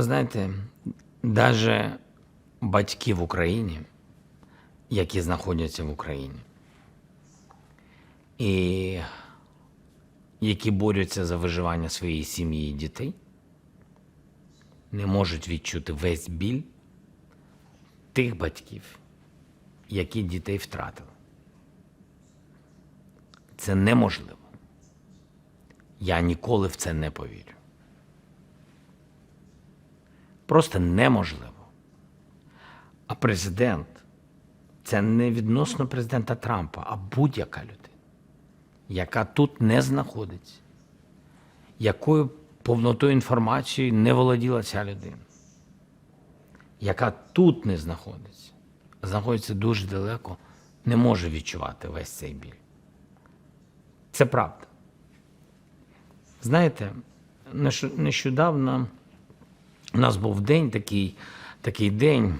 Ви знаєте, навіть батьки в Україні, які знаходяться в Україні, і які борються за виживання своєї сім'ї і дітей, не можуть відчути весь біль тих батьків, які дітей втратили. Це неможливо. Я ніколи в це не повірю. Просто неможливо. А президент це не відносно президента Трампа, а будь-яка людина, яка тут не знаходиться, якою повнотою інформації не володіла ця людина, яка тут не знаходиться, а знаходиться дуже далеко, не може відчувати весь цей біль. Це правда. Знаєте, нещодавно у нас був день такий, такий день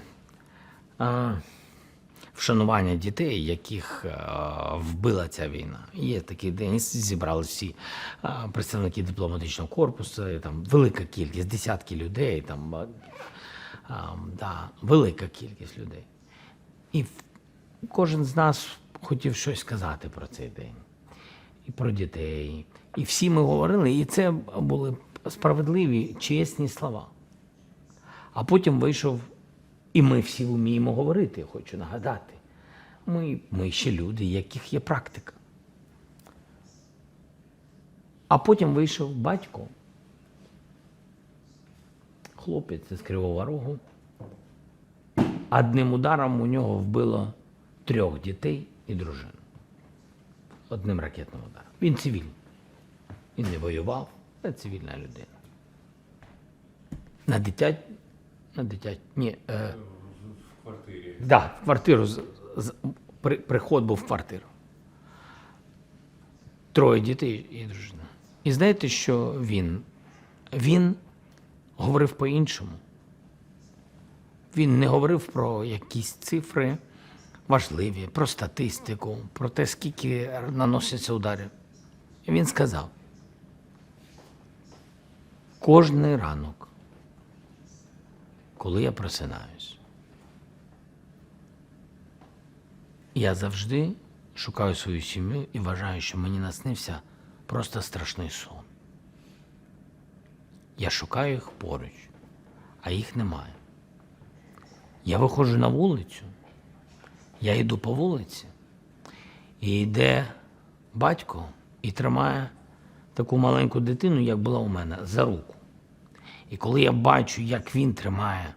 а, вшанування дітей, яких а, вбила ця війна. Є такий день, зібрали всі а, представники дипломатичного корпусу, і там велика кількість, десятки людей, там, а, а, да, велика кількість людей. І кожен з нас хотів щось сказати про цей день і про дітей. І всі ми говорили, і це були справедливі, чесні слова. А потім вийшов, і ми всі вміємо говорити, хочу нагадати. Ми, ми ще люди, яких є практика. А потім вийшов батько, хлопець з Кривого Рогу. Одним ударом у нього вбило трьох дітей і дружину одним ракетним ударом. Він цивільний. Він не воював, це цивільна людина. На дитя... На дитя... Ні, е... в квартирі. да, в квартиру. З... З... При... Приход був в квартиру. Троє дітей і дружина. І знаєте, що він? Він говорив по-іншому. Він не говорив про якісь цифри важливі, про статистику, про те, скільки наноситься ударів. Він сказав: кожний ранок, коли я просинаюсь, я завжди шукаю свою сім'ю і вважаю, що мені наснився просто страшний сон. Я шукаю їх поруч, а їх немає. Я виходжу на вулицю, я йду по вулиці, і йде батько і тримає таку маленьку дитину, як була у мене, за руку. І коли я бачу, як він тримає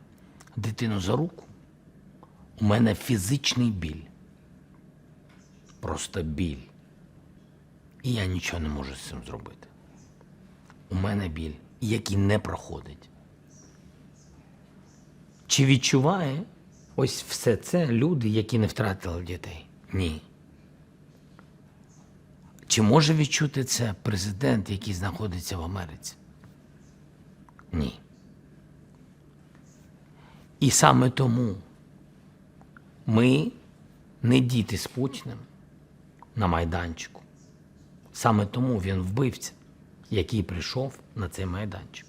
дитину за руку, у мене фізичний біль. Просто біль. І я нічого не можу з цим зробити. У мене біль, який не проходить. Чи відчуває ось все це люди, які не втратили дітей? Ні. Чи може відчути це президент, який знаходиться в Америці? Ні. І саме тому ми не діти з Путіним на майданчику. Саме тому він вбивця, який прийшов на цей майданчик.